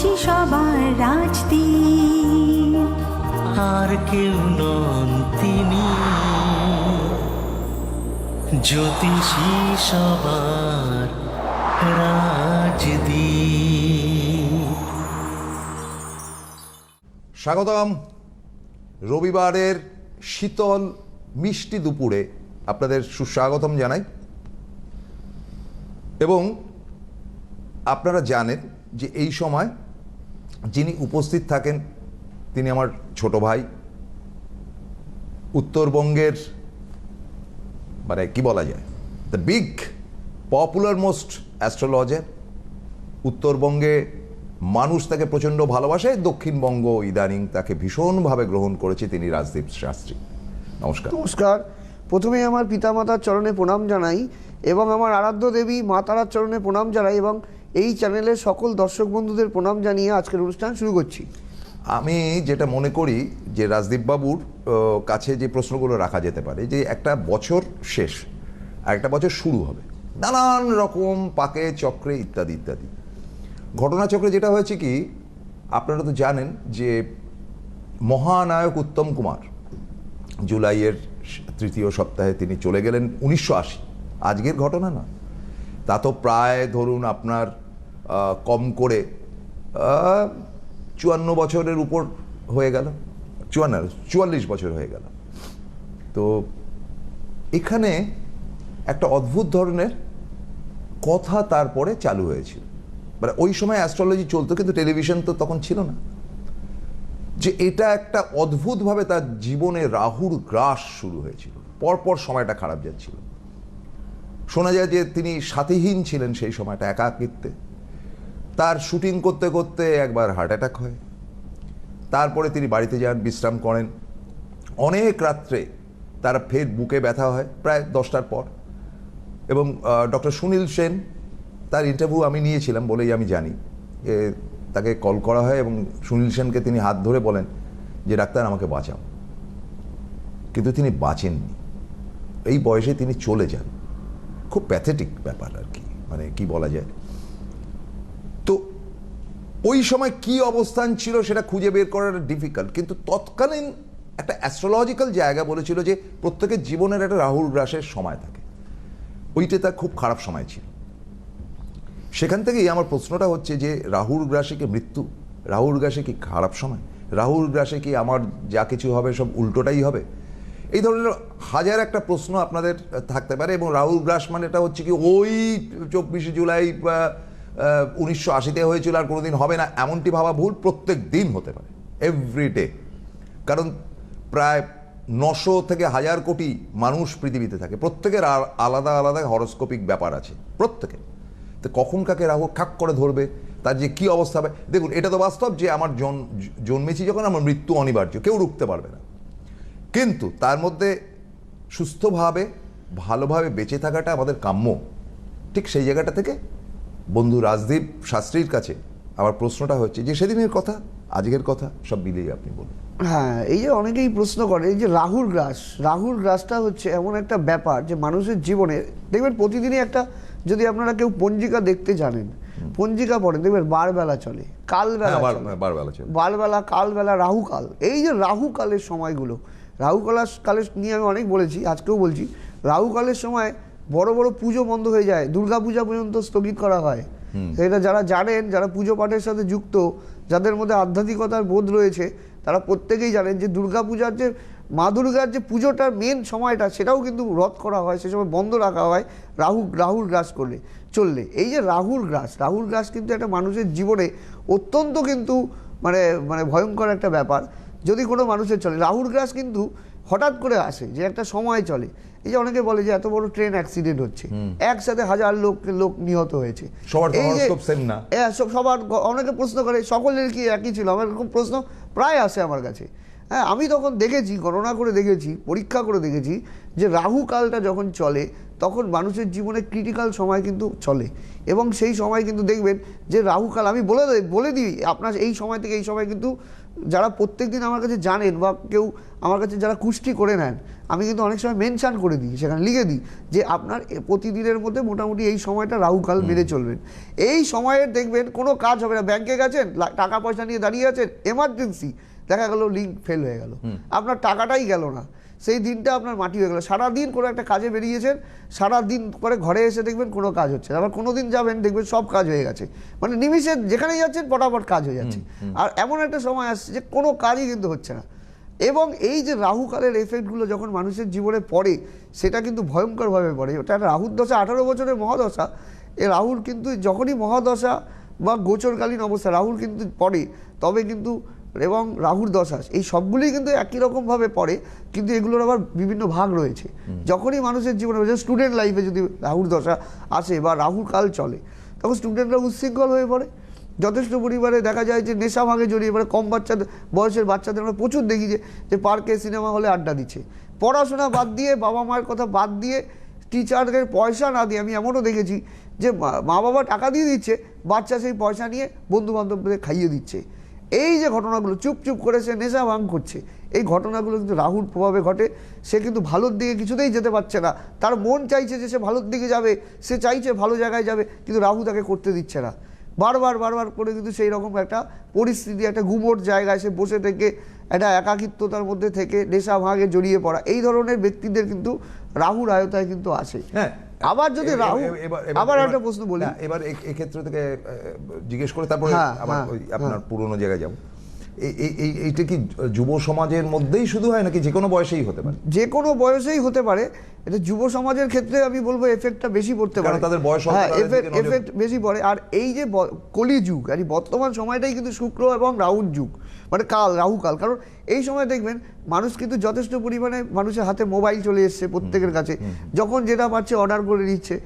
দেশি সবার আর কেউ নন তিনি। জ্যোতিষী সবার স্বাগতম। রবিবারের শীতল মিষ্টি দুপুরে আপনাদের সুস্বাগতম জানাই। এবং আপনারা জানেন যে এই সময় যিনি উপস্থিত থাকেন, তিনি আমার ছোট ভাই। উত্তরবঙ্গের মানে কি বলা যায়? The big popular most astrologer উত্তরবঙ্গে মানুষ তাকে প্রচণ্ড ভালোবাসে, দক্ষিণবঙ্গ ইদানিং তাকে ভীষণভাবে গ্রহণ করেছে তিনি রাজদীপ শাস্ত্রী। নমস্কার। নমস্কার। প্রথমে আমার পিতামাতার চরণে প্রণাম জানাই এবং আমার আরাধ্য দেবী মা তারার চরণে প্রণাম জানাই এবং এই চ্যানেলের সকল দর্শক বন্ধুদের প্রণাম জানিয়ে আজকের অনুষ্ঠান শুরু করছি। আমি যেটা মনে করি যে রাজদীপ বাবুর কাছে যে প্রশ্নগুলো রাখা যেতে পারে, যে একটা বছর শেষ, আর একটা বছর শুরু হবে। নানান রকম পাকে, চক্রে ইত্যাদি ইত্যাদি। ঘটনাচক্রে যেটা হয়েছে কি, আপনারা তো জানেন যে মহানায়ক উত্তম কুমার জুলাইয়ের তৃতীয় সপ্তাহে তিনি চলে গেলেন উনিশশো আশি। আজকের ঘটনা না। তা তো প্রায় ধরুন আপনার কম করে চুয়ান্ন বছরের উপর হয়ে গেল। চুয়ান্ন, চুয়াল্লিশ বছর হয়ে গেল। তো এখানে একটা অদ্ভুত ধরনের কথা তারপরে চালু হয়েছিল। মানে ওই সময় অ্যাস্ট্রোলজি চলতো, কিন্তু টেলিভিশন তো তখন ছিল না। যে এটা একটা অদ্ভুতভাবে তার জীবনে রাহুর গ্রাস শুরু হয়েছিল। পরপর সময়টা খারাপ যাচ্ছিল। শোনা যায় যে তিনি সাথীহীন ছিলেন সেই সময়টা, একাকিত্বে। তার শুটিং করতে করতে একবার হার্ট অ্যাটাক হয়। তারপরে তিনি বাড়িতে যান, বিশ্রাম করেন। অনেক রাত্রে তার ফের বুকে ব্যথা হয়, প্রায় দশটার পর। এবং ডক্টর সুনীল সেন তার ইন্টারভিউ আমি নিয়েছিলাম বলেই আমি জানি। যে তাকে কল করা হয় এবং সুনীল সেনকে তিনি হাত ধরে বলেন যে, ডাক্তার, আমাকে বাঁচাও। কিন্তু তিনি বাঁচেননি। এই বয়সে তিনি চলে যান। খুব প্যাথেটিক ব্যাপার আর কি। মানে কি বলা যায়? ওই সময় কি অবস্থান ছিল সেটা খুঁজে বের করাটা ডিফিকাল্ট কিন্তু তৎকালীন একটা অ্যাস্ট্রোলজিক্যাল জায়গা বলেছিল যে প্রত্যেকের জীবনের একটা রাহুল গ্রাসের সময় থাকে। ওইটা তার খুব খারাপ সময় ছিল। সেখান থেকেই আমার প্রশ্নটা হচ্ছে যে রাহুল গ্রাসে কি মৃত্যু? রাহুল গ্রাসে কি খারাপ সময়? রাহুল গ্রাসে কি আমার যা কিছু হবে সব উল্টোটাই হবে? এই ধরনের হাজার একটা প্রশ্ন আপনাদের থাকতে পারে এবং রাহুল গ্রাস মানে এটা হচ্ছে কি ওই চব্বিশে জুলাই উনিশশো আশিতে হয়েছিল আর কোনোদিন হবে না, এমনটি ভাবা ভুল প্রত্যেক দিন হতে পারে এভরি ডে কারণ প্রায় নশো থেকে হাজার কোটি মানুষ পৃথিবীতে থাকে, প্রত্যেকের আলাদা আলাদা হরস্কোপিক ব্যাপার আছে প্রত্যেকের তো কখন কাকে রাহু খাক করে ধরবে, তার যে কি অবস্থা হবে, দেখুন, এটা তো বাস্তব যে আমার জন- জন্মেছি যখন আমার মৃত্যু অনিবার্য, কেউ রুখতে পারবে না। কিন্তু তার মধ্যে সুস্থভাবে, ভালোভাবে বেঁচে থাকাটা আমাদের কাম্য। ঠিক সেই জায়গাটা থেকে বন্ধু রাজদীপ শাস্ত্রীর কাছে আমার প্রশ্নটা হচ্ছে যে সেদিনের কথা আজকের কথা সব মিলিয়ে আপনি বলুন হ্যাঁ এই যে অনেকেই প্রশ্ন করে এই যে রাহুর গ্রাস রাহুর গ্রাসটা হচ্ছে এমন একটা ব্যাপার যে মানুষের জীবনে দেখবেন প্রতিদিনই একটা যদি আপনারা কেউ পঞ্জিকা দেখতে জানেন পঞ্জিকা পড়েন দেখবেন বারবেলা চলে কালবেলা হ্যাঁ, চলে। বারবেলা চলে। বারবেলা কালবেলা রাহুকাল এই যে রাহুকালের সময়গুলো রাহুকালের কালের নিয়ে আমি অনেক বলেছি আজকেও বলছি রাহুকালের সময় বড় বড় পুজো বন্ধ হয়ে যায় দুর্গা পূজা পর্যন্ত স্থগিত করা হয়। সেটা যারা জানেন যারা পুজো পাঠের সাথে যুক্ত যাদের মধ্যে আধ্যাত্মিকতার বোধ রয়েছে তারা প্রত্যেকেই জানেন যে দুর্গা পূজার যে মা দুর্গার যে পুজোটার মেন সময়টা সেটাও কিন্তু রদ করা হয় সে সময় বন্ধ রাখা হয় রাহু রাহুল গ্রাস করলে চললে। এই যে রাহুল গ্রাস রাহুল গ্রাস কিন্তু একটা মানুষের জীবনে অত্যন্ত কিন্তু মানে মানে ভয়ঙ্কর একটা ব্যাপার। যদি কোনো মানুষের চলে রাহুল গ্রাস কিন্তু হঠাৎ করে আসে যে একটা সময় চলে। এই যে অনেকে বলে যে এত বড় ট্রেন অ্যাক্সিডেন্ট হচ্ছে। একসাথে হাজার লোক লোক নিহত হয়েছে। সবার এই যে- অনেকে প্রশ্ন করে সকলের কি একই ছিল? আমার এরকম প্রশ্ন প্রায় আসে আমার কাছে। হ্যাঁ আমি তখন দেখেছি গণনা করে দেখেছি পরীক্ষা করে দেখেছি যে রাহু কালটা যখন চলে তখন মানুষের জীবনে ক্রিটিক্যাল সময় কিন্তু চলে। এবং সেই সময় কিন্তু দেখবেন যে রাহু কাল আমি বলে বলে দিই আপনার এই সময় থেকে এই সময় কিন্তু যারা প্রত্যেকদিন আমার কাছে জানেন বা কেউ আমার কাছে যারা কুষ্টি করে নেন আমি কিন্তু অনেক সময় মেনশান করে দিই সেখানে লিখে দিই যে আপনার প্রতিদিনের মধ্যে মোটামুটি এই সময়টা রাহুকাল মেনে চলবেন। এই সময়ে দেখবেন কোনো কাজ হবে না ব্যাংকে গেছেন টাকা পয়সা নিয়ে দাঁড়িয়ে আছেন এমার্জেন্সি দেখা গেল লিঙ্ক ফেল হয়ে গেল। আপনার টাকাটাই গেল না। সেই দিনটা আপনার মাটি হয়ে গেল। সারাদিন কোনো একটা কাজে বেরিয়েছেন সারা দিন করে ঘরে এসে দেখবেন কোনো কাজ হচ্ছে না। আবার কোনো দিন যাবেন দেখবেন সব কাজ হয়ে গেছে। মানে নিমিষে যেখানেই যাচ্ছেন পটাপট কাজ হয়ে যাচ্ছে। আর এমন একটা সময় আসছে যে কোনো কাজই কিন্তু হচ্ছে না। এবং এই যে রাহুকালের এফেক্টগুলো যখন মানুষের জীবনে পড়ে সেটা কিন্তু ভয়ঙ্করভাবে পড়ে। ওটা একটা রাহুর দশা আঠারো বছরের মহাদশা। এ রাহুর কিন্তু যখনই মহাদশা বা গোচরকালীন অবস্থা রাহুর কিন্তু পড়ে তবে কিন্তু এবং রাহুর দশা এই সবগুলোই কিন্তু একই রকমভাবে পড়ে কিন্তু এগুলোর আবার বিভিন্ন ভাগ রয়েছে। যখনই মানুষের জীবনে স্টুডেন্ট লাইফে যদি রাহুর দশা আসে বা রাহুর কাল চলে তখন স্টুডেন্টরা উচ্ছৃঙ্খল হয়ে পড়ে। যথেষ্ট পরিমাণে দেখা যায় যে নেশা ভাগে জড়িয়ে পড়ে। কম বাচ্চাদের বয়সের বাচ্চাদের আমরা প্রচুর দেখি যে যে পার্কে সিনেমা হলে আড্ডা দিচ্ছে। পড়াশোনা বাদ দিয়ে বাবা মায়ের কথা বাদ দিয়ে টিচারদের পয়সা না দিয়ে আমি এমনও দেখেছি যে মা- মা বাবা টাকা দিয়ে দিচ্ছে বাচ্চা সেই পয়সা নিয়ে বন্ধু বান্ধবদের খাইয়ে দিচ্ছে। এই যে ঘটনাগুলো চুপ চুপ করে সে নেশা ভাঙ করছে, এই ঘটনাগুলো কিন্তু রাহুর প্রভাবে ঘটে, সে কিন্তু ভালোর দিকে কিছুতেই যেতে পারছে না। তার মন চাইছে যে সে ভালোর দিকে যাবে, সে চাইছে ভালো জায়গায় যাবে, কিন্তু রাহু তাকে করতে দিচ্ছে না। বারবার বারবার করে কিন্তু সেই রকম একটা পরিস্থিতি, একটা গুমোট জায়গায় সে বসে থেকে, একটা একাকিত্বতার মধ্যে থেকে নেশা ভাঙে জড়িয়ে পড়া, এই ধরনের ব্যক্তিদের কিন্তু রাহুর আয়তায় কিন্তু আসে। হ্যাঁ আবার যদি রাহু আবার একটা প্রশ্ন বলি। এবার এক্ষেত্র থেকে জিজ্ঞেস করে তারপরে হ্যাঁ, আবার হ্যাঁ, ওই আপনার পুরনো জায়গায় যাব। এইটা কি যুব সমাজের মধ্যেই শুধু হয় নাকি যে কোনো বয়সেই হতে পারে? যে কোনো বয়সেই হতে পারে এটা যুব সমাজের ক্ষেত্রে আমি বলব এফেক্টটা বেশি পড়তে পারে। তাদের বয়স হ্যাঁ এফেক্ট এফেক্ট বেশি পড়ে। আর এই যে কলি যুগ আর এই বর্তমান সময়টাই কিন্তু শুক্র এবং রাহুর যুগ। মানে কাল রাহু কাল। কারণ এই সময় দেখবেন মানুষ কিন্তু যথেষ্ট পরিমাণে মানুষের হাতে মোবাইল চলে এসছে প্রত্যেকের কাছে। যখন যেটা পাচ্ছে অর্ডার করে নিচ্ছে।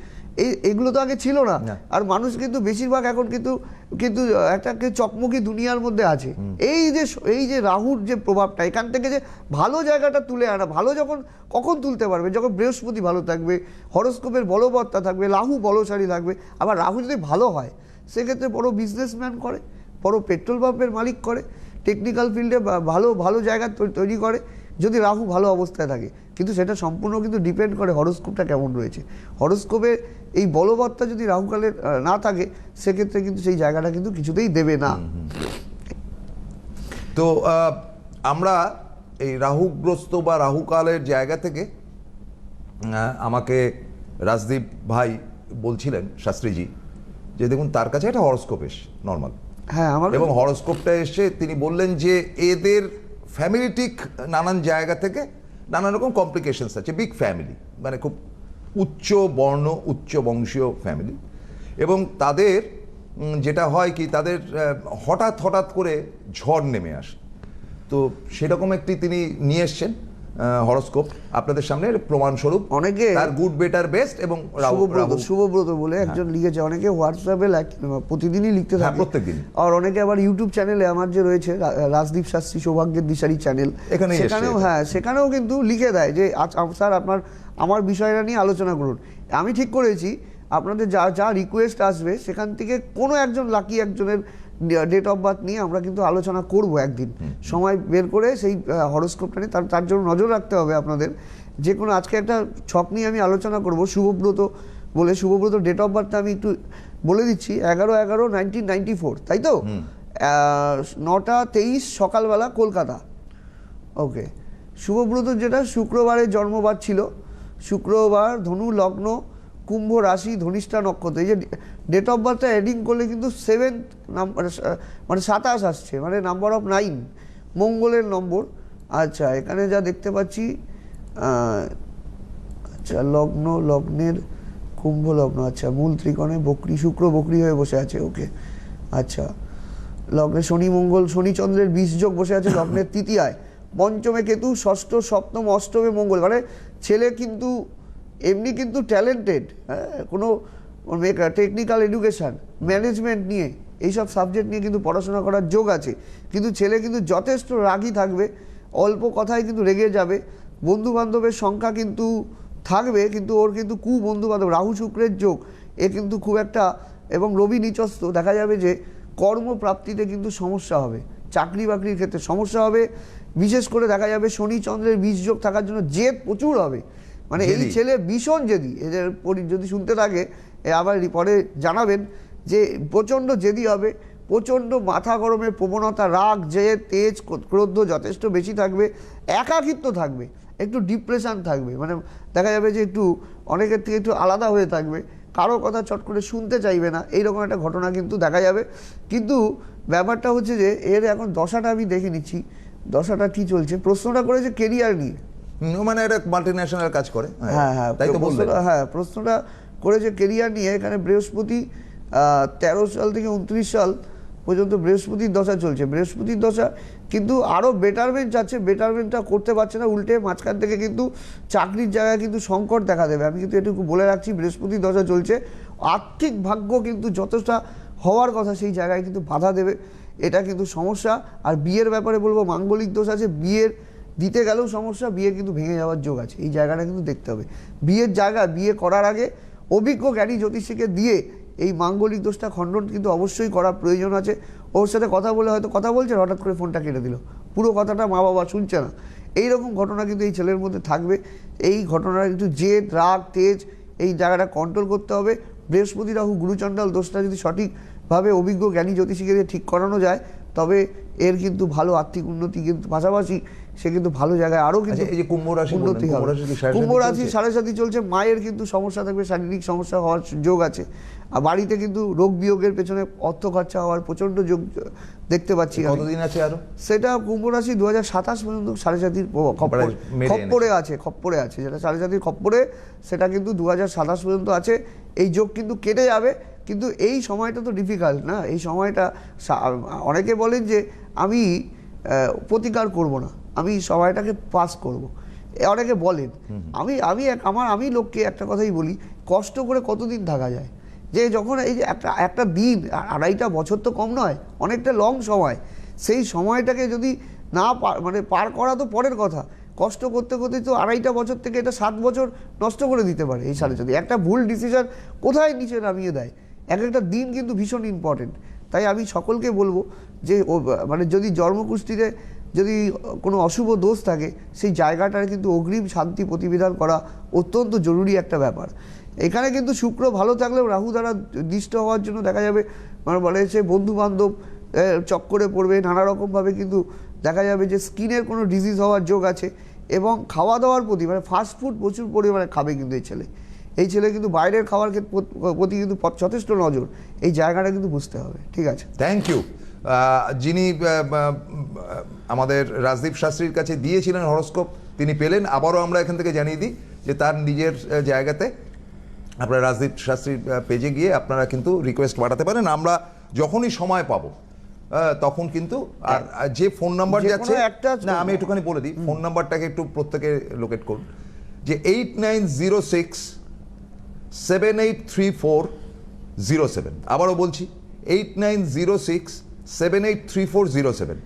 এই এগুলো তো আগে ছিল না। আর মানুষ কিন্তু বেশিরভাগ এখন কিন্তু কিন্তু একটা চকমকি দুনিয়ার মধ্যে আছে। এই যে এই যে রাহুর যে প্রভাবটা এখান থেকে যে ভালো জায়গাটা তুলে আনা ভালো যখন কখন তুলতে পারবে? যখন বৃহস্পতি ভালো থাকবে হরস্কোপের বলবত্তা থাকবে রাহু বলশালী থাকবে আবার রাহু যদি ভালো হয় সেক্ষেত্রে বড় বিজনেসম্যান করে বড় পেট্রোল পাম্পের মালিক করে। টেকনিক্যাল ফিল্ডে ভালো ভালো জায়গা তৈরি করে যদি রাহু ভালো অবস্থায় থাকে। কিন্তু সেটা সম্পূর্ণ কিন্তু ডিপেন্ড করে হরস্কোপটা কেমন রয়েছে। হরস্কোপে এই বলবত্তা যদি রাহুকালের আহ, না থাকে সেক্ষেত্রে কিন্তু সেই জায়গাটা কিন্তু কিছুতেই দেবে না। তো আমরা এই রাহুগ্রস্ত বা রাহুকালের জায়গা থেকে আমাকে রাজদীপ ভাই বলছিলেন শাস্ত্রীজি যে দেখুন তার কাছে একটা হরস্কোপ এস নর্মাল হ্যাঁ আমার এবং হরস্কোপটা এসে তিনি বললেন যে এদের ফ্যামিলিটিক নানান জায়গা থেকে নানান রকম কমপ্লিকেশনস আছে বিগ ফ্যামিলি মানে খুব উচ্চ বর্ণ, উচ্চ বংশীয় ফ্যামিলি এবং তাদের যেটা হয় কি, তাদের হঠাৎ হঠাৎ করে ঝড় নেমে আসে। তো সেরকম একটি তিনি নিয়ে এসছেন। হরস্কোপ আপনাদের সামনে প্রমাণস্বরূপ। অনেকে- তার গুড বেটার বেস্ট এবং শুভব্রত শুভব্রত বলে একজন লিখেছে। অনেকে হোয়াটসঅ্যাপে প্রতিদিনই লিখতে হ্যাঁ, থাকে। প্রত্যেকদিন। আর অনেকে আবার ইউটিউব চ্যানেলে আমার যে রয়েছে রাজদীপ শাস্ত্রী সৌভাগ্যের দিশারি চ্যানেল এসছে সেখানেও হ্যাঁ সেখানেও কিন্তু লিখে দেয় যে আজ- স্যার আপনার আমার বিষয়টা নিয়ে আলোচনা করুন। আমি ঠিক করেছি আপনাদের যা যা রিকোয়েস্ট আসবে সেখান থেকে কোনো একজন লাকি একজনের ডেট অফ বার্থ নিয়ে আমরা কিন্তু আলোচনা করব একদিন। সময় বের করে সেই হরস্কোপটা নিয়ে তার তার জন্য নজর রাখতে হবে আপনাদের। যে কোনো আজকে একটা ছক নিয়ে আমি আলোচনা করব। শুভব্রত বলে শুভব্রত ডেট অফ বার্থটা আমি একটু বলে দিচ্ছি। এগারো এগারো নাইনটিন নাইনটি ফোর তাই তো? নটা তেইশ সকালবেলা কলকাতা। ওকে। শুভব্রত যেটা শুক্রবারে জন্মবার ছিল। শুক্রবার ধনু লগ্ন কুম্ভ রাশি ধনিষ্ঠা নক্ষত্র। এই যে ডেট অফ বার্থটা অ্যাডিং করলে কিন্তু সেভেন্থ নাম্বার মানে সাতাশ আসছে মানে নাম্বার অফ নাইন মঙ্গলের নম্বর আচ্ছা এখানে যা দেখতে পাচ্ছি আচ্ছা লগ্ন, লগ্নের কুম্ভ লগ্ন আচ্ছা মূল ত্রিকোণে বকরি, শুক্র বকরি হয়ে বসে আছে, ওকে। আচ্ছা লগ্নে শনি, মঙ্গল, শনি, চন্দ্রের যোগ বসে আছে, লগ্নের তৃতীয়ায়। পঞ্চমে কেতু, ষষ্ঠ, সপ্তম, অষ্টমে মঙ্গল মানে ছেলে কিন্তু এমনি কিন্তু ট্যালেন্টেড হ্যাঁ কোনো টেকনিক্যাল এডুকেশান ম্যানেজমেন্ট নিয়ে এইসব সাবজেক্ট নিয়ে কিন্তু পড়াশোনা করার যোগ আছে। কিন্তু ছেলে কিন্তু যথেষ্ট রাগী থাকবে অল্প কথায় কিন্তু রেগে যাবে বন্ধু বান্ধবের সংখ্যা কিন্তু থাকবে কিন্তু ওর কিন্তু কু বন্ধু বান্ধব রাহু শুক্রের যোগ এ কিন্তু খুব একটা এবং রবি নিচস্ত দেখা যাবে যে কর্মপ্রাপ্তিতে কিন্তু সমস্যা হবে চাকরি বাকরির ক্ষেত্রে সমস্যা হবে বিশেষ করে দেখা যাবে শনি চন্দ্রের বীজ যোগ থাকার জন্য জেদ প্রচুর হবে। মানে এই ছেলে ভীষণ জেদি এদের যদি শুনতে থাকে আবার পরে জানাবেন যে প্রচণ্ড জেদি হবে প্রচণ্ড মাথা গরমের প্রবণতা রাগ যে তেজ ক্রোধ যথেষ্ট বেশি থাকবে একাকিত্ব থাকবে একটু ডিপ্রেশন থাকবে। মানে দেখা যাবে যে একটু অনেকের থেকে একটু আলাদা হয়ে থাকবে কারও কথা চট করে শুনতে চাইবে না এইরকম একটা ঘটনা কিন্তু দেখা যাবে। কিন্তু ব্যাপারটা হচ্ছে যে এর এখন দশাটা আমি দেখে নিচ্ছি দশাটা কি চলছে প্রশ্নটা করেছে কেরিয়ার নিয়ে। মানে একটা মাল্টি ন্যাশনাল কাজ করে। হ্যাঁ হ্যাঁ তাই তো বললেন। হ্যাঁ প্রশ্নটা করেছে কেরিয়ার নিয়ে এখানে বৃহস্পতি তেরো সাল থেকে উনত্রিশ সাল পর্যন্ত বৃহস্পতির দশা চলছে। বৃহস্পতির দশা কিন্তু আরও বেটারমেন্ট চাচ্ছে বেটারমেন্টটা করতে পারছে না, উল্টে মাঝখান থেকে কিন্তু চাকরির জায়গায় কিন্তু সংকট দেখা দেবে। আমি কিন্তু এটুকু বলে রাখছি, বৃহস্পতির দশা চলছে। আর্থিক ভাগ্য কিন্তু যতটা হওয়ার কথা, সেই জায়গায় কিন্তু বাধা দেবে। এটা কিন্তু সমস্যা। আর বিয়ের ব্যাপারে বলব, মাঙ্গলিক দোষ আছে। বিয়ের দিতে গেলেও সমস্যা, বিয়ে কিন্তু ভেঙে যাওয়ার যোগ আছে। এই জায়গাটা কিন্তু দেখতে হবে। বিয়ের জায়গা, বিয়ে করার আগে অভিজ্ঞ জ্ঞানী জ্যোতিষীকে দিয়ে এই মাঙ্গলিক দোষটা খণ্ডন কিন্তু অবশ্যই করা প্রয়োজন আছে। ওর সাথে কথা বলে হয়তো কথা বলছে, হঠাৎ করে ফোনটা কেটে দিল। পুরো কথাটা মা বাবা শুনছে না। এই রকম ঘটনা কিন্তু এই ছেলের মধ্যে থাকবে। এই ঘটনার একটু জেদ, রাগ, তেজ এই জায়গাটা কন্ট্রোল করতে হবে। বৃহস্পতি রাহু গুরুচণ্ডাল দোষটা যদি সঠিকভাবে অভিজ্ঞ জ্ঞানী জ্যোতিষীকে দিয়ে ঠিক করানো যায় তবে এর কিন্তু ভালো আর্থিক উন্নতি কিন্তু পাশাপাশি সে কিন্তু ভালো জায়গায় আরও কিন্তু আচ্ছা, এই যে কুম্ভ রাশি উন্নতি হবে। কুম্ভ রাশি সাড়ে সাথী চলছে মায়ের কিন্তু সমস্যা থাকবে শারীরিক সমস্যা হওয়ার যোগ আছে। আর বাড়িতে কিন্তু রোগ বিয়োগের পেছনে অর্থ খরচা হওয়ার প্রচণ্ড যোগ দেখতে পাচ্ছি। কতদিন আছে আরও সেটা কুম্ভ রাশি দু হাজার সাতাশ পর্যন্ত সাড়ে সাতির খপ্পর প্রায় খপ্পরে আছে খপ্পরে আছে। যেটা সাড়ে সাতির খপ্পরে সেটা কিন্তু দু হাজার সাতাশ পর্যন্ত আছে। এই যোগ কিন্তু কেটে যাবে। কিন্তু এই সময়টা তো ডিফিকাল্ট না। এই সময়টা অনেকে বলেন যে আমি প্রতিকার করব না। আমি সময়টাকে পাস করব। অনেকে বলেন আমি আমি এক- আমার আমি লোককে একটা কথাই বলি কষ্ট করে কতদিন থাকা যায়? যে যখন এই যে একটা একটা দিন আড়াইটা বছর তো কম নয় অনেকটা লং সময় সেই সময়টাকে যদি না মানে পার করা তো পরের কথা। কষ্ট করতে করতে তো আড়াইটা বছর থেকে এটা সাত বছর নষ্ট করে দিতে পারে এই সালে। যদি একটা ভুল ডিসিশন কোথায় নিচে নামিয়ে দেয়? এক একটা দিন কিন্তু ভীষণ ইম্পর্টেন্ট তাই আমি সকলকে বলব যে মানে যদি জন্মকুষ্ঠিতে যদি কোনো অশুভ দোষ থাকে, সেই জায়গাটার কিন্তু অগ্রিম শান্তি প্রতিবিধান করা অত্যন্ত জরুরি একটা ব্যাপার। এখানে কিন্তু শুক্র ভালো থাকলেও রাহু দ্বারা দৃষ্ট হওয়ার জন্য দেখা যাবে মানে বলে সে বন্ধু বান্ধব চক্করে পড়বে, নানা রকমভাবে কিন্তু দেখা যাবে যে স্কিনের কোনো ডিজিজ হওয়ার যোগ আছে এবং খাওয়া দাওয়ার প্রতি মানে ফাস্ট ফুড প্রচুর পরিমাণে খাবে কিন্তু এই ছেলে। এই ছেলে কিন্তু বাইরের খাওয়ার ক্ষেত্রে প্রতি কিন্তু যথেষ্ট নজর। এই জায়গাটা কিন্তু বুঝতে হবে ঠিক আছে? থ্যাংক ইউ যিনি আমাদের রাজদীপ শাস্ত্রীর কাছে দিয়েছিলেন হরস্কোপ তিনি পেলেন। আবারও আমরা এখান থেকে জানিয়ে দিই যে তার নিজের জায়গাতে আপনারা রাজদীপ শাস্ত্রীর পেজে গিয়ে আপনারা কিন্তু রিকোয়েস্ট পাঠাতে পারেন। আমরা যখনই সময় পাবো তখন কিন্তু আর যে ফোন নাম্বার যাচ্ছে একটা না আমি একটুখানি বলে দিই। ফোন নাম্বারটাকে একটু প্রত্যেকে লোকেট করুন। যে eight nine zero six seven eight three four zero seven আবারও বলছি eight nine zero six seven eight three four zero seven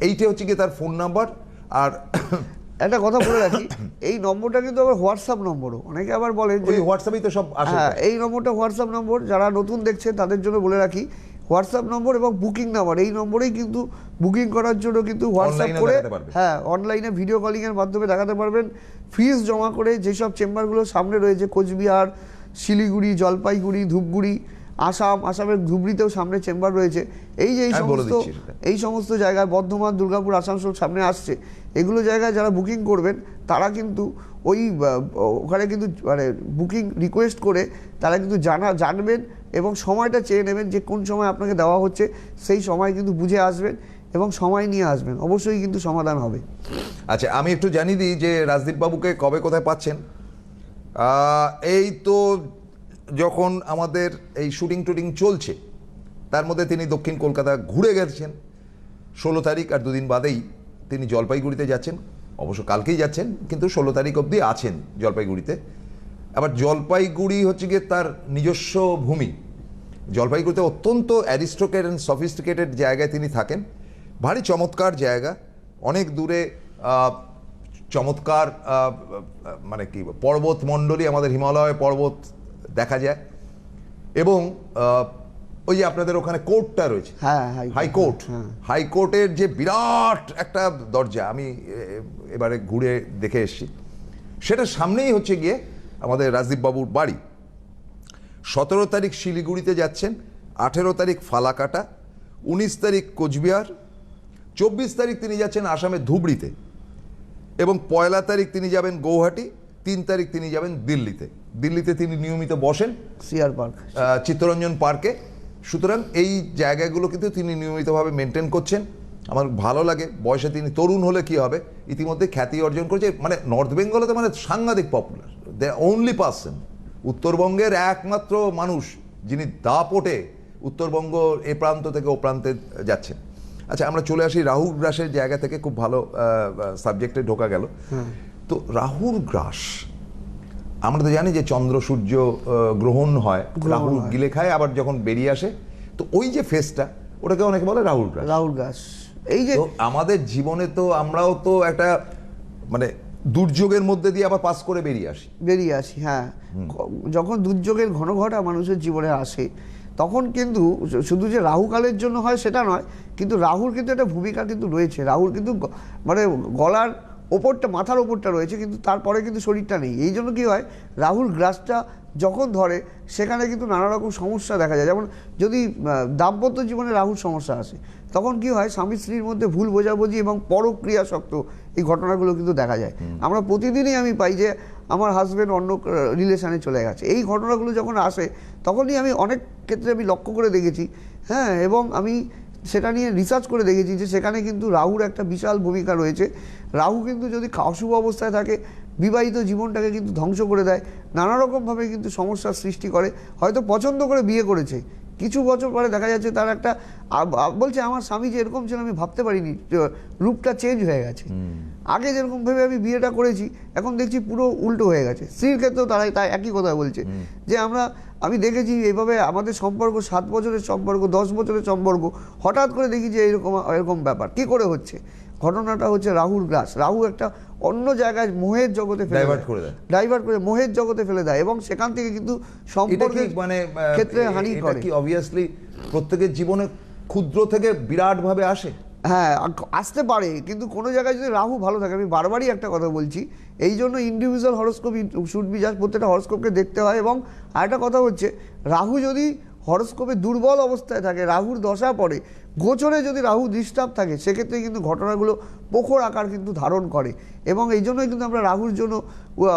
এইটা হচ্ছে কি তার ফোন নাম্বার আর একটা কথা বলে রাখি এই নম্বরটা কিন্তু আবার হোয়াটসঅ্যাপ নম্বরও। অনেকে আবার বলে যে হোয়াটসঅ্যাপেই তো সব হ্যাঁ এই নম্বরটা হোয়াটসঅ্যাপ নম্বর যারা নতুন দেখছে তাদের জন্য বলে রাখি হোয়াটসঅ্যাপ নম্বর এবং বুকিং নাম্বার এই নম্বরেই কিন্তু বুকিং করার জন্য কিন্তু হোয়াটসঅ্যাপ করে হ্যাঁ অনলাইনে ভিডিও কলিংয়ের মাধ্যমে দেখাতে পারবেন। ফিজ জমা করে যেসব চেম্বারগুলো সামনে রয়েছে কোচবিহার শিলিগুড়ি জলপাইগুড়ি ধূপগুড়ি আসাম আসামের ধুবড়িতেও সামনে চেম্বার রয়েছে। এই যে এই সমস্ত এই সমস্ত জায়গায় বর্ধমান দুর্গাপুর আসানসোল সামনে আসছে। এগুলো জায়গায় যারা বুকিং করবেন তারা কিন্তু ওই ওখানে কিন্তু মানে বুকিং রিকোয়েস্ট করে তারা কিন্তু জানা জানবেন এবং সময়টা চেয়ে নেবেন যে কোন সময় আপনাকে দেওয়া হচ্ছে। সেই সময় কিন্তু বুঝে আসবেন এবং সময় নিয়ে আসবেন। অবশ্যই কিন্তু সমাধান হবে। আচ্ছা আমি একটু জানিয়ে দিই যে রাজদীপ বাবুকে কবে কোথায় পাচ্ছেন? এই তো যখন আমাদের এই শুটিং টুটিং চলছে, তার মধ্যে তিনি দক্ষিণ কলকাতা ঘুরে গেছেন। ষোলো তারিখ আর দুদিন বাদেই তিনি জলপাইগুড়িতে যাচ্ছেন। অবশ্য কালকেই যাচ্ছেন, কিন্তু ষোলো তারিখ অবধি আছেন জলপাইগুড়িতে। আবার জলপাইগুড়ি হচ্ছে গিয়ে তার নিজস্ব ভূমি। জলপাইগুড়িতে অত্যন্ত অ্যারিস্টোকেট অ্যান্ড সফিস্টিকেটেড জায়গায় তিনি থাকেন। ভারী চমৎকার জায়গা। অনেক দূরে চমৎকার মানে কি পর্বতমণ্ডলী আমাদের হিমালয় পর্বত দেখা যায়। এবং ওই যে আপনাদের ওখানে কোর্টটা রয়েছে। হ্যাঁ, হাইকোর্ট। হাইকোর্ট। হ্যাঁ। হাইকোর্টের যে বিরাট একটা দরজা আমি এবারে ঘুরে দেখে এসেছি। সেটা সামনেই হচ্ছে গিয়ে আমাদের রাজদীপ বাবুর বাড়ি। সতেরো তারিখ শিলিগুড়িতে যাচ্ছেন আঠেরো তারিখ ফালাকাটা উনিশ তারিখ কোচবিহার চব্বিশ তারিখ তিনি যাচ্ছেন আসামের ধুবড়িতে। এবং পয়লা তারিখ তিনি যাবেন গৌহাটি তিন তারিখ তিনি যাবেন দিল্লিতে। দিল্লিতে তিনি নিয়মিত বসেন সিআর পার্ক। চিত্তরঞ্জন পার্কে। সুতরাং এই জায়গাগুলো কিন্তু তিনি নিয়মিতভাবে মেনটেন করছেন। আমার ভালো লাগে বয়সে তিনি তরুণ হলে কি হবে ইতিমধ্যে খ্যাতি অর্জন করেছে। মানে নর্থ বেঙ্গলে তো মানে সাংঘাতিক পপুলার দে অনলি পার্সন উত্তরবঙ্গের একমাত্র মানুষ যিনি দাপটে উত্তরবঙ্গ এ প্রান্ত থেকে ও প্রান্তে যাচ্ছেন। আচ্ছা আমরা চলে আসি রাহুল গ্রাসের জায়গা থেকে খুব ভালো সাবজেক্টে ঢোকা গেল। তো রাহুর গ্রাস আমরা তো জানি যে চন্দ্র সূর্য গ্রহণ হয়। রাহুল গিলে খায় আবার যখন বেরিয়ে আসে তো ওই যে ফেসটা ওটাকে অনেকে বলে রাহুল গ্রাস। রাহুল গ্রাস। এই যে আমাদের জীবনে তো আমরাও তো একটা মানে দুর্যোগের মধ্যে দিয়ে আবার পাস করে বেরিয়ে আসি। বেরিয়ে আসি হ্যাঁ। যখন দুর্যোগের ঘন ঘটা মানুষের জীবনে আসে তখন কিন্তু শুধু যে রাহুকালের জন্য হয় সেটা নয়, কিন্তু রাহুর কিন্তু একটা ভূমিকা কিন্তু রয়েছে। রাহুর কিন্তু মানে গলার ওপরটা, মাথার ওপরটা রয়েছে, কিন্তু তারপরে কিন্তু শরীরটা নেই। এই জন্য কী হয় রাহুল গ্রাসটা যখন ধরে, সেখানে কিন্তু নানা রকম সমস্যা দেখা যায়। যেমন যদি দাম্পত্য জীবনে রাহুর সমস্যা আসে, তখন কি হয় স্বামী স্ত্রীর মধ্যে ভুল বোঝাবুঝি এবং পরক্রিয়া শক্ত এই ঘটনাগুলো কিন্তু দেখা যায়। আমরা প্রতিদিনই আমি পাই যে আমার হাজব্যান্ড অন্য রিলেশানে চলে গেছে। এই ঘটনাগুলো যখন আসে তখনই আমি অনেক ক্ষেত্রে আমি লক্ষ্য করে দেখেছি। হ্যাঁ এবং আমি সেটা নিয়ে রিসার্চ করে দেখেছি যে সেখানে কিন্তু রাহুর একটা বিশাল ভূমিকা রয়েছে। রাহু কিন্তু যদি অশুভ অবস্থায় থাকে বিবাহিত জীবনটাকে কিন্তু ধ্বংস করে দেয়। নানা রকমভাবে কিন্তু সমস্যার সৃষ্টি করে। হয়তো পছন্দ করে বিয়ে করেছে। কিছু বছর পরে দেখা যাচ্ছে তার একটা বলছে আমার স্বামী যে এরকম ছিল আমি ভাবতে পারিনি রূপটা চেঞ্জ হয়ে গেছে। আগে যেরকম ভেবে আমি বিয়েটা করেছি এখন দেখছি পুরো উল্টো হয়ে গেছে। স্ত্রীর ক্ষেত্রেও তারাই তাই একই কথা বলছে যে আমরা আমি দেখেছি এইভাবে আমাদের সম্পর্ক সাত বছরের সম্পর্ক দশ বছরের সম্পর্ক হঠাৎ করে দেখি যে এরকম এরকম ব্যাপার। কি করে হচ্ছে? ঘটনাটা হচ্ছে রাহুর গ্রাস। রাহু একটা অন্য জায়গায় মোহের জগতে ফেলে Divert করে দেয়। ডাইভার্ট করে মোহের জগতে ফেলে দেয় এবং সেখান থেকে কিন্তু এটা সম্পর্কের কি মানে ক্ষেত্রে হানি করে। কি অবভিয়াসলি প্রত্যেকের জীবনে ক্ষুদ্র থেকে বিরাট ভাবে আসে? হ্যাঁ আসতে পারে কিন্তু কোনো জায়গায় যদি রাহু ভালো থাকে আমি বারবারই একটা কথা বলছি এই জন্য ইন্ডিভিজুয়াল হরস্কোপ শুট বিজাজ প্রত্যেকটা হরস্কোপকে দেখতে হয় এবং আরেকটা কথা হচ্ছে রাহু যদি হরস্কোপে দুর্বল অবস্থায় থাকে রাহুর দশা পড়ে গোচরে যদি রাহু ডিস্টার্ব থাকে, সেক্ষেত্রে কিন্তু ঘটনাগুলো পোখর আকার কিন্তু ধারণ করে। এবং এই জন্যই কিন্তু আমরা রাহুর জন্য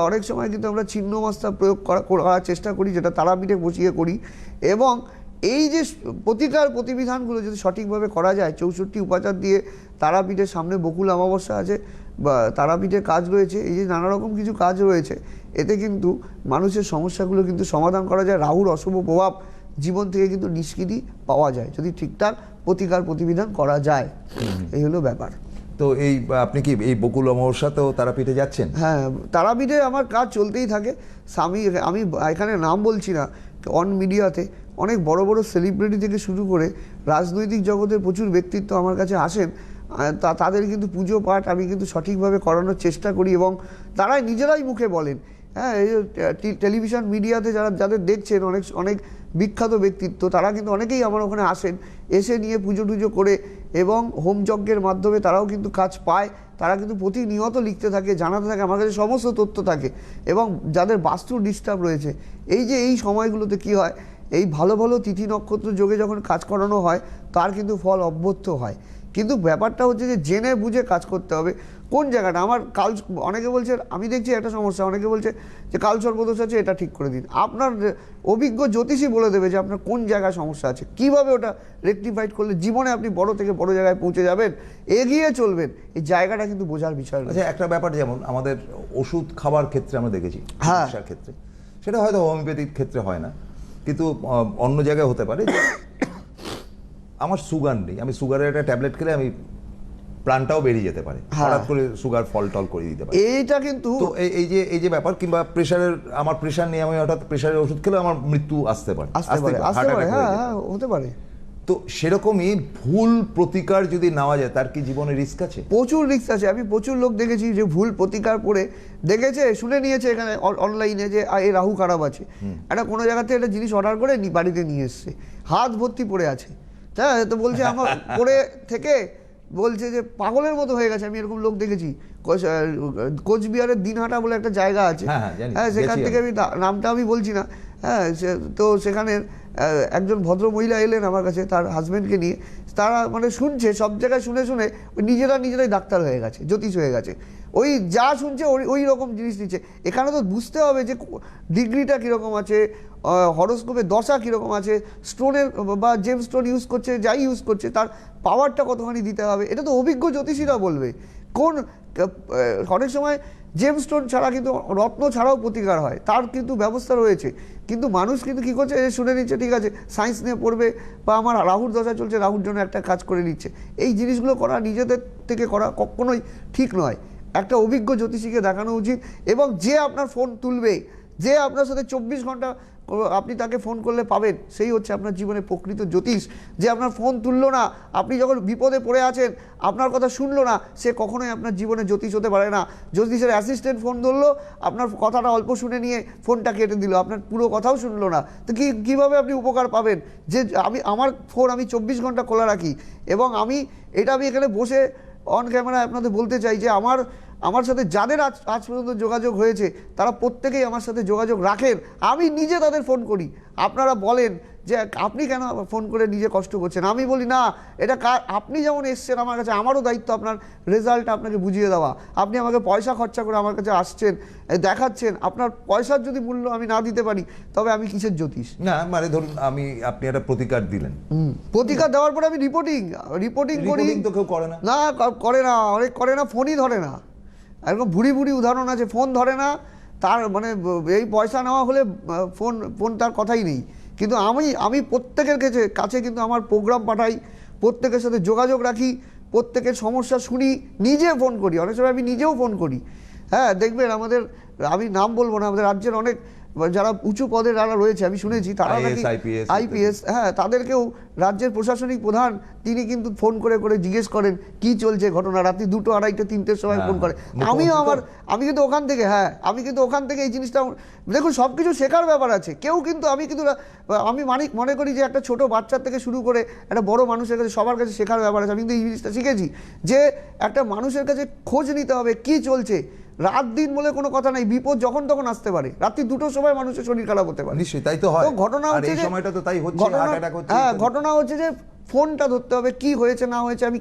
অনেক সময় কিন্তু আমরা ছিন্ন মাস্তা প্রয়োগ করা- করার চেষ্টা করি, যেটা তারাপীঠে বসিয়ে করি। এবং এই যে প্রতিকার প্রতিবিধানগুলো যদি সঠিকভাবে করা যায়, চৌষট্টি উপাচার দিয়ে তারাপীঠের সামনে বকুল অমাবস্যা আছে, বা তারাপীঠের কাজ রয়েছে, এই যে নানা রকম কিছু কাজ রয়েছে, এতে কিন্তু মানুষের সমস্যাগুলো কিন্তু সমাধান করা যায়। রাহুর অশুভ প্রভাব জীবন থেকে কিন্তু নিষ্কৃতি পাওয়া যায় যদি ঠিকঠাক প্রতিকার প্রতিবিধান করা যায়। এই হলো ব্যাপার। তো এই আপনি কি এই বকুল অমাবস্যাতেও তারাপীঠে যাচ্ছেন? হ্যাঁ তারাপীঠে আমার কাজ চলতেই থাকে। স্বামী আমি এখানে নাম বলছি না অন মিডিয়াতে অনেক বড় বড় সেলিব্রিটি থেকে শুরু করে রাজনৈতিক জগতের প্রচুর ব্যক্তিত্ব আমার কাছে আসেন। তা তাদের কিন্তু পুজো পাঠ আমি কিন্তু সঠিকভাবে করানোর চেষ্টা করি এবং তারাই নিজেরাই মুখে বলেন। হ্যাঁ এই টেলিভিশন মিডিয়াতে যারা যাদের দেখছেন অনেক অনেক বিখ্যাত ব্যক্তিত্ব। তারা কিন্তু অনেকেই আমার ওখানে আসেন, এসে নিয়ে পুজো টুজো করে এবং হোমযজ্ঞের মাধ্যমে তারাও কিন্তু কাজ পায়। তারা কিন্তু প্রতিনিয়ত লিখতে থাকে, জানাতে থাকে, আমার কাছে সমস্ত তথ্য থাকে এবং যাদের বাস্তু ডিস্টার্ব রয়েছে, এই যে এই সময়গুলোতে কি হয়, এই ভালো ভালো তিথি নক্ষত্র যোগে যখন কাজ করানো হয়, তার কিন্তু ফল অভ্যর্থ হয়। কিন্তু ব্যাপারটা হচ্ছে যে জেনে বুঝে কাজ করতে হবে। কোন জায়গাটা আমার কাল অনেকে বলছে আমি দেখছি একটা সমস্যা অনেকে বলছে যে কাল সর্বদোষ আছে এটা ঠিক করে দিন আপনার অভিজ্ঞ জ্যোতিষী বলে দেবে যে আপনার কোন জায়গায় সমস্যা আছে কীভাবে ওটা রেকটিফাইড করলে জীবনে আপনি বড় থেকে বড় জায়গায় পৌঁছে যাবেন এগিয়ে চলবেন এই জায়গাটা কিন্তু বোঝার বিষয় রয়েছে। আচ্ছা একটা ব্যাপার যেমন আমাদের ওষুধ খাবার ক্ষেত্রে আমরা দেখেছি হ্যাঁ। ক্ষেত্রে সেটা হয়তো হোমিওপ্যাথির ক্ষেত্রে হয় না কিন্তু অন্য জায়গায় হতে পারে আমার সুগার নেই আমি সুগারের একটা ট্যাবলেট খেলে আমি প্রাণটাও বেরিয়ে যেতে পারে। হ্যাঁ। হঠাৎ করে সুগার ফল টল করে দিতে পারে। এইটা কিন্তু এই- যে এই যে ব্যাপার কিংবা প্রেশারের আমার প্রেশার নিয়ে আমি হঠাৎ প্রেশারের ওষুধ খেলে আমার মৃত্যু আসতে পারে। আসতে পারে আসতে পারে হ্যাঁ হ্যাঁ হতে পারে। তো সেরকমই ভুল প্রতিকার যদি নেওয়া যায় তার কি জীবনে রিস্ক আছে? প্রচুর রিস্ক আছে। আমি প্রচুর লোক দেখেছি যে ভুল প্রতিকার করে দেখেছে শুনে নিয়েছে এখানে অনলাইনে যে এ রাহু খারাপ আছে। একটা কোনো জায়গাতে একটা জিনিস অর্ডার করে নি- বাড়িতে নিয়ে এসছে। হাত ভর্তি পড়ে আছে। হ্যাঁ তো বলছে আমার পড়ে থেকে বলছে যে পাগলের মতো হয়ে গেছে আমি এরকম লোক দেখেছি। কোচবিহারের দিনহাটা বলে একটা জায়গা আছে। হ্যাঁ, হ্যাঁ। হ্যাঁ সেখান থেকে আমি। নামটা আমি বলছি না। হ্যাঁ তো সেখানে একজন ভদ্র মহিলা এলেন আমার কাছে তার হাজব্যান্ডকে নিয়ে। তারা মানে শুনছে সব জায়গায় শুনে শুনে ওই নিজেরা নিজেরাই ডাক্তার হয়ে গেছে জ্যোতিষ হয়ে গেছে। ওই যা শুনছে ওই ওই রকম জিনিস নিচ্ছে। এখানে তো বুঝতে হবে যে ডিগ্রিটা কীরকম আছে হরস্কোপের দশা কীরকম আছে স্টোনের বা জেম স্টোন ইউজ করছে, যাই ইউজ করছে, তার পাওয়ারটা কতখানি দিতে হবে, এটা তো অভিজ্ঞ জ্যোতিষীরা বলবে। কোন অনেক সময় জেম স্টোন ছাড়া কিন্তু রত্ন ছাড়াও প্রতিকার হয়, তার কিন্তু ব্যবস্থা রয়েছে। কিন্তু মানুষ কিন্তু কী করছে এই শুনে নিচ্ছে, ঠিক আছে, সায়েন্স নিয়ে পড়বে বা আমার রাহুর দশা চলছে, রাহুর জন্য একটা কাজ করে নিচ্ছে। এই জিনিসগুলো করা নিজেদের থেকে করা কখনোই ঠিক নয়। একটা অভিজ্ঞ জ্যোতিষীকে দেখানো উচিত এবং যে আপনার ফোন তুলবে, যে আপনার সাথে চব্বিশ ঘণ্টা আপনি তাকে ফোন করলে পাবেন, সেই হচ্ছে আপনার জীবনে প্রকৃত জ্যোতিষ। যে আপনার ফোন তুললো না, আপনি যখন বিপদে পড়ে আছেন, আপনার কথা শুনলো না, সে কখনোই আপনার জীবনে জ্যোতিষ হতে পারে না। জ্যোতিষের অ্যাসিস্ট্যান্ট ফোন ধরলো, আপনার কথাটা অল্প শুনে নিয়ে ফোনটা কেটে দিল, আপনার পুরো কথাও শুনলো না। তো কী, কীভাবে আপনি উপকার পাবেন? যে আমি, আমার ফোন আমি চব্বিশ ঘণ্টা খোলা রাখি এবং আমি, এটা আমি এখানে বসে অন ক্যামেরায় আপনাদের বলতে চাই যে আমার আমার সাথে যাদের আজ আজ পর্যন্ত যোগাযোগ হয়েছে তারা প্রত্যেকেই আমার সাথে যোগাযোগ রাখেন। আমি নিজে তাদের ফোন করি। আপনারা বলেন যে আপনি কেন ফোন করে নিজে কষ্ট করছেন? আমি বলি না এটা কার আপনি যেমন এসছেন আমার কাছে আমারও দায়িত্ব আপনার রেজাল্ট আপনাকে বুঝিয়ে দেওয়া। আপনি আমাকে পয়সা খরচা করে আমার কাছে আসছেন দেখাচ্ছেন। আপনার পয়সার যদি মূল্য আমি না দিতে পারি তবে আমি কিসের জ্যোতিষ? না মানে ধরুন আমি আপনি একটা প্রতিকার দিলেন। প্রতিকার দেওয়ার পরে আমি রিপোর্টিং রিপোর্টিং করি। তো কেউ করে না। না করে না অনেক করে না ফোনই ধরে না। একদম ভুড়ি ভুড়ি উদাহরণ আছে, ফোন ধরে না, তার মানে এই পয়সা নেওয়া হলে ফোন ফোন তার কথাই নেই। কিন্তু আমি আমি প্রত্যেকের কাছে কাছে কিন্তু আমার প্রোগ্রাম পাঠাই, প্রত্যেকের সাথে যোগাযোগ রাখি, প্রত্যেকের সমস্যা শুনি, নিজে ফোন করি। অনেক সময় আমি নিজেও ফোন করি। হ্যাঁ দেখবেন আমাদের, আমি নাম বলব না, আমাদের রাজ্যের অনেক যারা উঁচু পদে যারা রয়েছে আমি শুনেছি তারা নাকি আইপিএস হ্যাঁ তাদেরকেও রাজ্যের প্রশাসনিক প্রধান তিনি কিন্তু ফোন করে করে জিজ্ঞেস করেন কি চলছে ঘটনা? রাত্রি দুটো আড়াইটে তিনটের সময় হ্যাঁ, ফোন করে। আমিও আমার আমি কিন্তু ওখান থেকে হ্যাঁ আমি কিন্তু ওখান থেকে এই জিনিসটা দেখুন সব কিছু শেখার ব্যাপার আছে। কেউ কিন্তু আমি কিন্তু আমি মানিক মনে করি যে একটা ছোট বাচ্চার থেকে শুরু করে একটা বড় মানুষের কাছে সবার কাছে শেখার ব্যাপার আছে। আমি কিন্তু এই জিনিসটা শিখেছি যে একটা মানুষের কাছে খোঁজ নিতে হবে কি চলছে? রাত দিন বলে কোনো কথা নাই বিপদ যখন তখন আসতে পারে। রাত্রি দুটোর সময় মানুষের শরীর খারাপ হতে পারে। নিশ্চয়ই তাই তো হয়। তো ঘটনা হচ্ছে যে- সময়টা তো তাই হচ্ছে হ্যাঁ ঘটনা হচ্ছে যে ফোনটা ধরতে হবে কি হয়েছে না হয়েছে আমি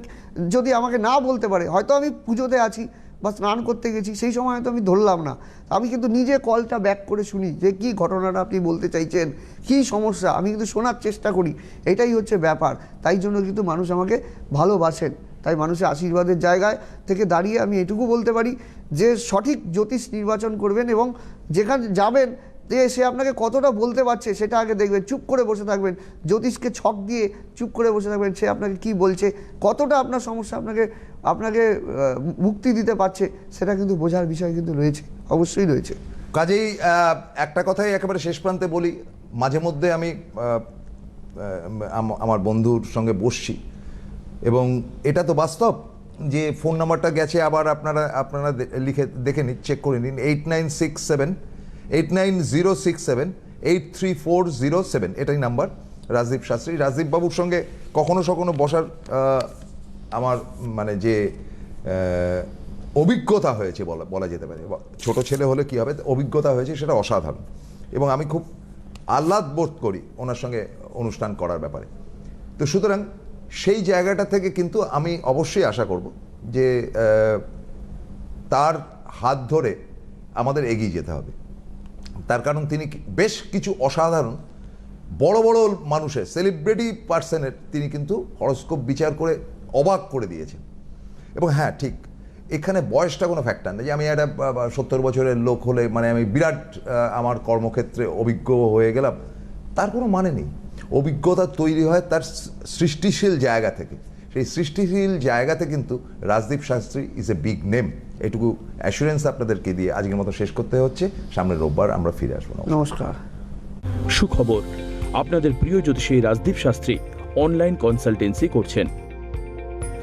যদি আমাকে না বলতে পারে হয়তো আমি পুজোতে আছি বা স্নান করতে গেছি, সেই সময় তো আমি ধরলাম না। আমি কিন্তু নিজে কলটা ব্যাক করে শুনি যে কি ঘটনাটা আপনি বলতে চাইছেন? কি সমস্যা? আমি কিন্তু শোনার চেষ্টা করি। এটাই হচ্ছে ব্যাপার। তাই জন্য কিন্তু মানুষ আমাকে ভালোবাসেন। তাই মানুষের আশীর্বাদের জায়গায় থেকে দাঁড়িয়ে আমি এটুকু বলতে পারি যে সঠিক জ্যোতিষ নির্বাচন করবেন এবং যেখানে যাবেন, যে সে আপনাকে কতটা বলতে পারছে সেটা আগে দেখবেন, চুপ করে বসে থাকবেন। জ্যোতিষকে ছক দিয়ে চুপ করে বসে থাকবেন, সে আপনাকে কি বলছে, কতটা আপনার সমস্যা আপনাকে আপনাকে মুক্তি দিতে পারছে, সেটা কিন্তু বোঝার বিষয় কিন্তু রয়েছে, অবশ্যই রয়েছে। কাজেই একটা কথাই একেবারে শেষ প্রান্তে বলি, মাঝে মধ্যে আমি আমার বন্ধুর সঙ্গে বসছি, এবং এটা তো বাস্তব যে ফোন নাম্বারটা গেছে, আবার আপনারা আপনারা লিখে, দেখে নিন চেক করে নিন eight nine six seven eight nine zero six seven eight three four zero seven এটাই নাম্বার, রাজদীপ শাস্ত্রী। রাজদীপ বাবুর সঙ্গে কখনো সখনো বসার আমার মানে যে অভিজ্ঞতা হয়েছে বলা বলা যেতে পারে। ছোট ছেলে হলে কি হবে? অভিজ্ঞতা হয়েছে সেটা অসাধারণ। এবং আমি খুব আহ্লাদ বোধ করি ওনার সঙ্গে অনুষ্ঠান করার ব্যাপারে। তো সুতরাং সেই জায়গাটা থেকে কিন্তু আমি অবশ্যই আশা করব যে তার হাত ধরে আমাদের এগিয়ে যেতে হবে। তার কারণ তিনি বেশ কিছু অসাধারণ বড় বড় মানুষের সেলিব্রিটি পার্সনের তিনি কিন্তু হরস্কোপ বিচার করে অবাক করে দিয়েছেন এবং হ্যাঁ ঠিক এখানে বয়সটা কোনো ফ্যাক্টর নেই। যে আমি একটা সত্তর বছরের লোক হলে মানে আমি বিরাট আমার কর্মক্ষেত্রে অভিজ্ঞ হয়ে গেলাম তার কোনো মানে নেই। অভিজ্ঞতা তৈরি হয় তার সৃষ্টিশীল জায়গা থেকে। সেই সৃষ্টিশীল জায়গাতে কিন্তু Rajdeep Shastri is a big name এটুকু অ্যাসুরেন্স আপনাদেরকে দিয়ে আজকের মতো শেষ করতে হচ্ছে। সামনের রোববার আমরা ফিরে আসব। নমস্কার। নমস্কার। সুখবর আপনাদের প্রিয় জ্যোতিষী রাজদীপ শাস্ত্রী অনলাইন কনসালটেন্সি করছেন।